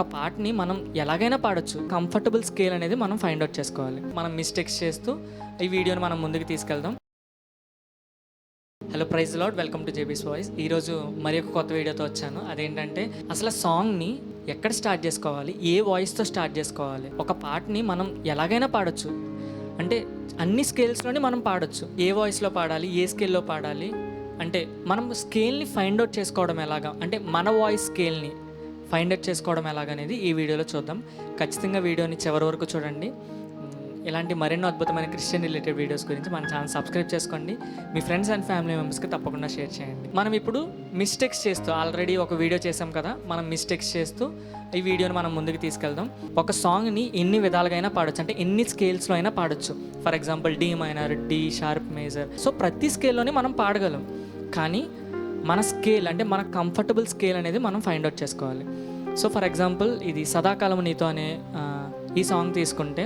ఒక పాటని మనం ఎలాగైనా పాడొచ్చు. కంఫర్టబుల్ స్కేల్ అనేది మనం ఫైండ్ అవుట్ చేసుకోవాలి. మనం మిస్టేక్స్ చేస్తూ ఈ వీడియోని మనం ముందుకు తీసుకెళ్దాం. Hello praise Lord welcome to JB's voice ఈరోజు మరి ఒక కొత్త వీడియోతో వచ్చాను. అదేంటంటే అసలు సాంగ్ని ఎక్కడ స్టార్ట్ చేసుకోవాలి? ఏ వాయిస్తో స్టార్ట్ చేసుకోవాలి? ఒక పాటని మనం ఎలాగైనా పాడొచ్చు. అంటే అన్ని స్కేల్స్లోనే మనం పాడొచ్చు. ఏ వాయిస్లో పాడాలి? ఏ స్కేల్లో పాడాలి? అంటే మనం స్కేల్ని ఫైండ్ అవుట్ చేసుకోవడం ఎలాగా? అంటే మన వాయిస్ స్కేల్ని ఫైండ్ అవుట్ చేసుకోవడం ఎలాగనేది ఈ వీడియోలో చూద్దాం. ఖచ్చితంగా వీడియోని చివరి వరకు చూడండి. ఇలాంటి మరెన్నో అద్భుతమైన క్రిస్టియన్ రిలేటెడ్ వీడియోస్ గురించి మన ఛానల్ సబ్స్క్రైబ్ చేసుకోండి. మీ ఫ్రెండ్స్ అండ్ ఫ్యామిలీ మెంబర్స్కి తప్పకుండా షేర్ చేయండి. మనం ఇప్పుడు మిస్టేక్స్ చేస్తూ ఆల్రెడీ ఒక వీడియో చేసాం కదా మనం మిస్టేక్స్ చేస్తూ ఈ వీడియోని మనం ముందుకు తీసుకెళ్దాం. ఒక సాంగ్ని ఎన్ని విధాలుగా అయినా పాడొచ్చు. అంటే ఎన్ని స్కేల్స్లో అయినా పాడొచ్చు. For example D minor D sharp major. So ప్రతి స్కేల్లోనే మనం పాడగలం. కానీ మన స్కేల్ అంటే మన కంఫర్టబుల్ స్కేల్ అనేది మనం ఫైండ్ అవుట్ చేసుకోవాలి. సో ఫర్ ఎగ్జాంపుల్ ఇది సదాకాలం నీతో అనే ఈ సాంగ్ తీసుకుంటే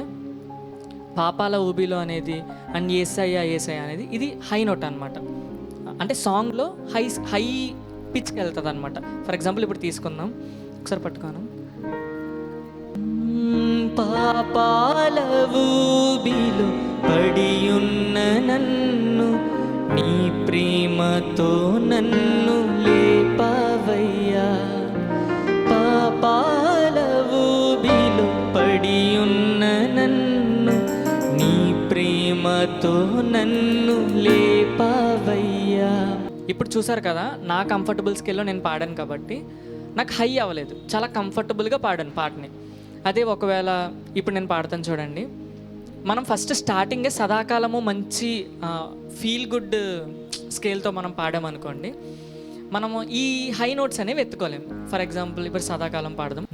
పాపాల ఊబిలో అనేది అండ్ ఏసయ్య ఏసయ్య అనేది ఇది హై నోట్ అనమాట అంటే సాంగ్లో హై హై పిచ్కి వెళ్తుంది అనమాట ఫర్ ఎగ్జాంపుల్ ఇప్పుడు తీసుకుందాం. ఒకసారి పట్టుకోను. పాపాల ఊబిలో పడి ఉన్న నన్ను నీ ప్రేమతో నన్ను లేపవయ్యా. పాపాల ఊబిలో పడి ఉన్న నన్ను నీ ప్రేమతో నన్ను లేపవయ్యా. ఇప్పుడు చూసారు కదా నా కంఫర్టబుల్ స్కిల్లో నేను పాడాను కాబట్టి నాకు హై అవ్వలేదు. చాలా కంఫర్టబుల్గా పాడాను పాటని. అదే ఒకవేళ ఇప్పుడు నేను పాడతాను చూడండి. మనం ఫస్ట్ స్టార్టింగే సదాకాలము మంచి ఫీల్ గుడ్ స్కేల్తో మనం పాడామనుకోండి మనము ఈ హై నోట్స్ అనేవి ఎత్తుకోలేము ఫర్ ఎగ్జాంపుల్ ఇప్పుడు సదాకాలం పాడదాం.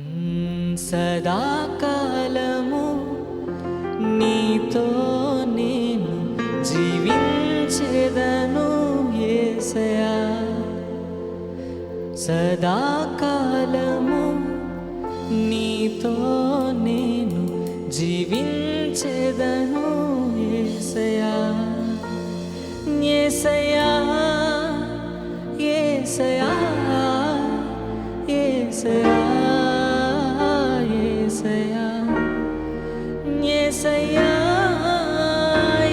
సదాకాలము నీతో నేను జీవించేదను ఏసయా? సదాకాలము నీతో నేను జీవించ జీవించేదను ఏసయా ఏసయా ఏసయా ఏసయా ఏసయా ఏసయా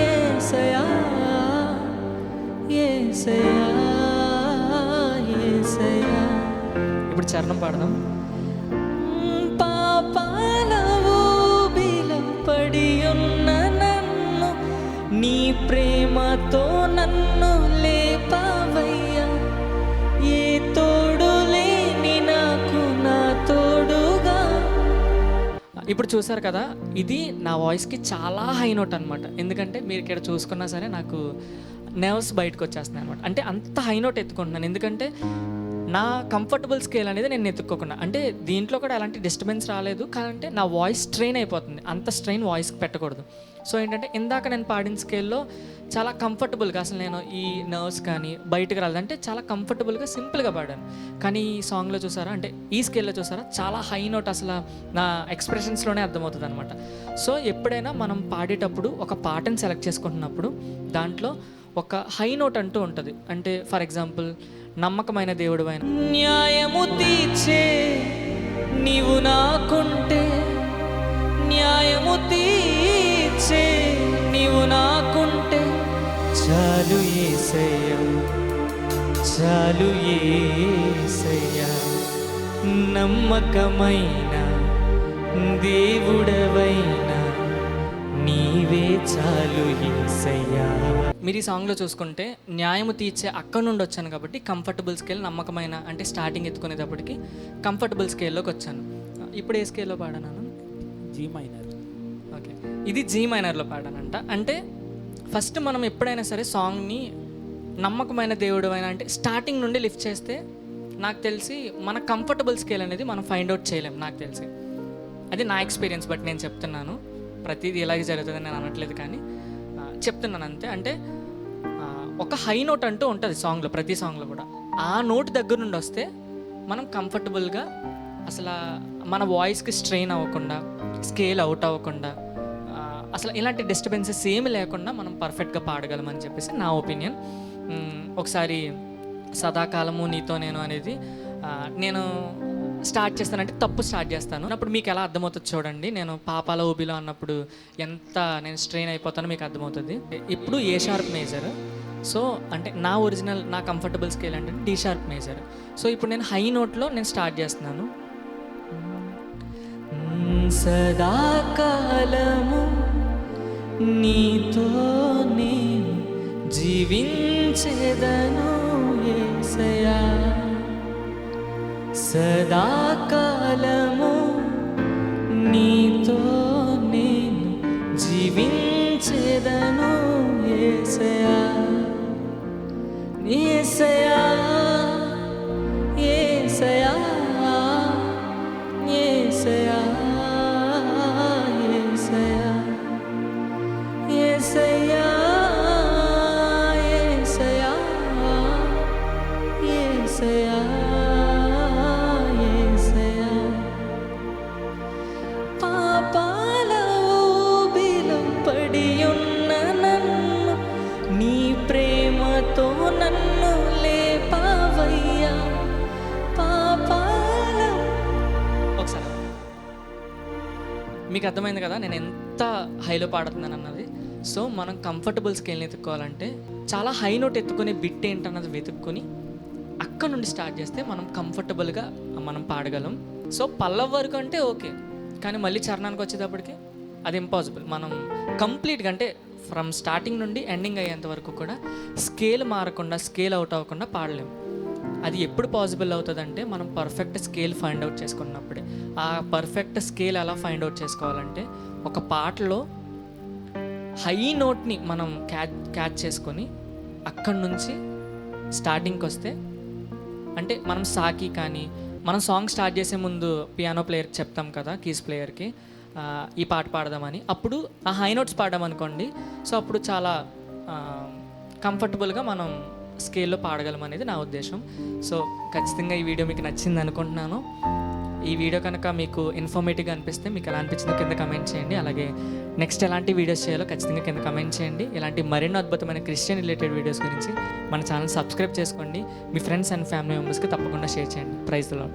ఏసయా ఏసయా ఏసయా ఇప్పుడు చరణం పాడదాం. ఇప్పుడు చూసారు కదా ఇది నా వాయిస్కి చాలా హై నోట్ అనమాట ఎందుకంటే మీరు ఇక్కడ చూసుకున్నా సరే నాకు నర్వ్స్ బయటకు వచ్చేస్తున్నాయి అనమాట అంటే అంత హై నోట్ ఎత్తుకుంటున్నాను. ఎందుకంటే నా కంఫర్టబుల్ స్కేల్ అనేది నేను ఎత్తుక్కోకుండా. అంటే దీంట్లో కూడా ఎలాంటి డిస్టర్బెన్స్ రాలేదు. కాదంటే నా వాయిస్ స్ట్రెయిన్ అయిపోతుంది. అంత స్ట్రెయిన్ వాయిస్కి పెట్టకూడదు. సో ఏంటంటే ఇందాక నేను పాడిన స్కేల్లో చాలా కంఫర్టబుల్గా అసలు నేను ఈ నర్వ్స్ కానీ బయటకు రాలేదంటే చాలా కంఫర్టబుల్గా సింపుల్గా పాడాను. కానీ ఈ సాంగ్లో చూసారా? అంటే ఈ స్కేల్లో చూసారా? చాలా హై నోట్ అసలు నా ఎక్స్ప్రెషన్స్లోనే అర్థమవుతుంది అనమాట సో ఎప్పుడైనా మనం పాడేటప్పుడు ఒక పాటను సెలెక్ట్ చేసుకుంటున్నప్పుడు దాంట్లో ఒక హై నోట్ అంటూ ఉంటుంది. అంటే ఫర్ ఎగ్జాంపుల్ నమ్మకమైన దేవుడు అయిన న్యాయము తీర్చే నీవు నాకుంటే న్యాయము తీర్చే నీవు నాకుంటే చాలు ఏసయ్య చాలు ఏసయ్య నమ్మకమైన దేవుడవైనా. నీవే చాలు మీరు ఈ సాంగ్లో చూసుకుంటే న్యాయము తీర్చే అక్కడ నుండి వచ్చాను కాబట్టి కంఫర్టబుల్ స్కేల్ నమ్మకమైన అంటే స్టార్టింగ్ ఎత్తుకునేటప్పటికి కంఫర్టబుల్ స్కేల్లోకి వచ్చాను. ఇప్పుడు ఏ స్కేల్లో పాడాను జీ మైనర్ ఓకే. ఇది జీ మైనర్లో పాడానంట. అంటే ఫస్ట్ మనం ఎప్పుడైనా సరే సాంగ్ని నమ్మకమైన దేవుడు అయినా అంటే స్టార్టింగ్ నుండి లిఫ్ట్ చేస్తే నాకు తెలిసి మన కంఫర్టబుల్ స్కేల్ అనేది మనం ఫైండ్ అవుట్ చేయలేం నాకు తెలిసి. అది నా ఎక్స్పీరియన్స్ బట్ నేను చెప్తున్నాను. ప్రతిదీ ఇలాగే జరుగుతుంది నేను అనట్లేదు కానీ చెప్తున్నాను అంతే. అంటే ఒక హై నోట్ అంటూ ఉంటుంది సాంగ్లో ప్రతి సాంగ్లో కూడా. ఆ నోట్ దగ్గర నుండి వస్తే మనం కంఫర్టబుల్గా అసలు మన వాయిస్కి స్ట్రెయిన్ అవ్వకుండా స్కేల్ అవుట్ అవ్వకుండా అసలు ఇలాంటి డిస్టర్బెన్సెస్ ఏమి లేకుండా మనం పర్ఫెక్ట్గా పాడగలమని చెప్పేసి నా ఒపీనియన్. ఒకసారి సదాకాలము నీతో నేను అనేది నేను స్టార్ట్ చేస్తానంటే తప్పు స్టార్ట్ చేస్తాను. అప్పుడు మీకు ఎలా అర్థమవుతుంది చూడండి. నేను పాపాల ఊబిలో అన్నప్పుడు ఎంత నేను స్ట్రెయిన్ అయిపోతానో మీకు అర్థమవుతుంది. ఇప్పుడు ఏ షార్ప్ మేజర్? సో అంటే నా ఒరిజినల్ నా కంఫర్టబుల్ స్కేల్ అంటే డి షార్ప్ మేజర్. సో ఇప్పుడు నేను హై నోట్లో నేను స్టార్ట్ చేస్తున్నాను. సదాకాలము నీతో నేను జీవించేదను ఏసయా సదాకాలము నీతో నేను జీవించేదను ఏసయా నీ ఏసయా మీకు అర్థమైంది కదా? నేను ఎంత హైలో పాడుతున్నాను అన్నది. సో మనం కంఫర్టబుల్ స్కేల్ని ఎత్తుకోవాలంటే చాలా హై నోట్ ఎత్తుకునే బిట్ ఏంటన్నది వెతుక్కొని అక్కడ నుండి స్టార్ట్ చేస్తే మనం కంఫర్టబుల్గా మనం పాడగలం. సో పల్లవ వరకు అంటే ఓకే. కానీ మళ్ళీ చరణానికి వచ్చేటప్పటికి అది ఇంపాసిబుల్ మనం కంప్లీట్గా అంటే ఫ్రమ్ స్టార్టింగ్ నుండి ఎండింగ్ అయ్యేంత వరకు కూడా స్కేల్ మారకుండా స్కేల్ అవుట్ అవ్వకుండా పాడలేము అది ఎప్పుడు పాసిబుల్ అవుతుందంటే మనం పర్ఫెక్ట్ స్కేల్ ఫైండ్ అవుట్ చేసుకున్నప్పుడే. ఆ పర్ఫెక్ట్ స్కేల్ ఎలా ఫైండ్ అవుట్ చేసుకోవాలంటే ఒక పాటలో హై నోట్ని మనం క్యాచ్ క్యాచ్ చేసుకొని అక్కడి నుంచి స్టార్టింగ్కి వస్తే అంటే మనం సాకి కానీ మనం సాంగ్ స్టార్ట్ చేసే ముందు పియానో ప్లేయర్కి చెప్తాం కదా కీస్ ప్లేయర్కి ఈ పాట పాడదామని. అప్పుడు ఆ హై నోట్స్ పాడామనుకోండి. సో అప్పుడు చాలా కంఫర్టబుల్గా మనం స్కేల్లో పాడగలం అనేది నా ఉద్దేశం. సో ఖచ్చితంగా ఈ వీడియో మీకు నచ్చింది అనుకుంటున్నాను. ఈ వీడియో కనుక మీకు ఇన్ఫర్మేటివ్గా అనిపిస్తే మీకు ఎలా అనిపించిందో కింద కమెంట్ చేయండి. అలాగే నెక్స్ట్ ఎలాంటి వీడియోస్ చేయాలో ఖచ్చితంగా కింద కమెంట్ చేయండి. ఇలాంటి మరిన్నో అద్భుతమైన క్రిస్టియన్ రిలేటెడ్ వీడియోస్ గురించి మన ఛానల్ సబ్స్క్రైబ్ చేసుకోండి. మీ ఫ్రెండ్స్ అండ్ ఫ్యామిలీ మెంబర్స్కి తప్పకుండా షేర్ చేయండి. ప్రైజ్లో